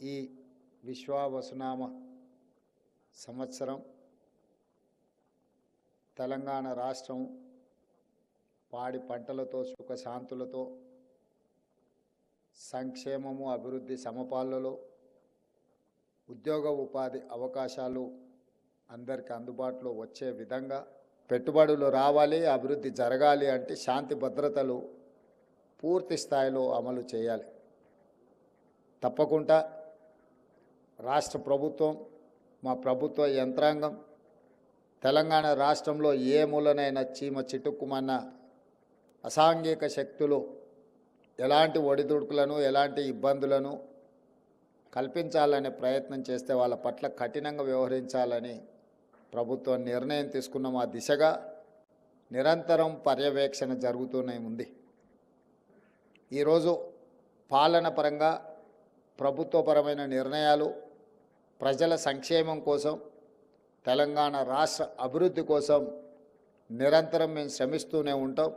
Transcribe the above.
ఈ విశ్వావసునామ సంవత్సరం తెలంగాణ రాష్ట్రం పాడి పంటలతో సుఖశాంతులతో సంక్షేమము అభివృద్ధి సమపాలలో ఉద్యోగ ఉపాధి అవకాశాలు అందరికి అందుబాటులో వచ్చే విధంగా పెట్టుబడులు రావాలి అభివృద్ధి జరగాలి అంటే శాంతి భద్రతలు పూర్తి స్థాయిలో అమలు చేయాలి. తప్పకుండా రాష్ట్ర ప్రభుత్వం మా ప్రభుత్వ యంత్రాంగం తెలంగాణ రాష్ట్రంలో ఏ మూలనైనా చీమ చిటుక్కుమన్న అసాంఘిక శక్తులు ఎలాంటి ఒడిదుడుకులను ఎలాంటి ఇబ్బందులను కల్పించాలనే ప్రయత్నం చేస్తే వాళ్ళ పట్ల కఠినంగా వ్యవహరించాలని ప్రభుత్వం నిర్ణయం తీసుకున్న మా దిశగా నిరంతరం పర్యవేక్షణ జరుగుతూనే ఉంది. ఈరోజు పాలన పరంగా ప్రభుత్వపరమైన నిర్ణయాలు ప్రజల సంక్షేమం కోసం తెలంగాణ రాష్ట్ర అభివృద్ధి కోసం నిరంతరం మేము శ్రమిస్తూనే ఉంటాం.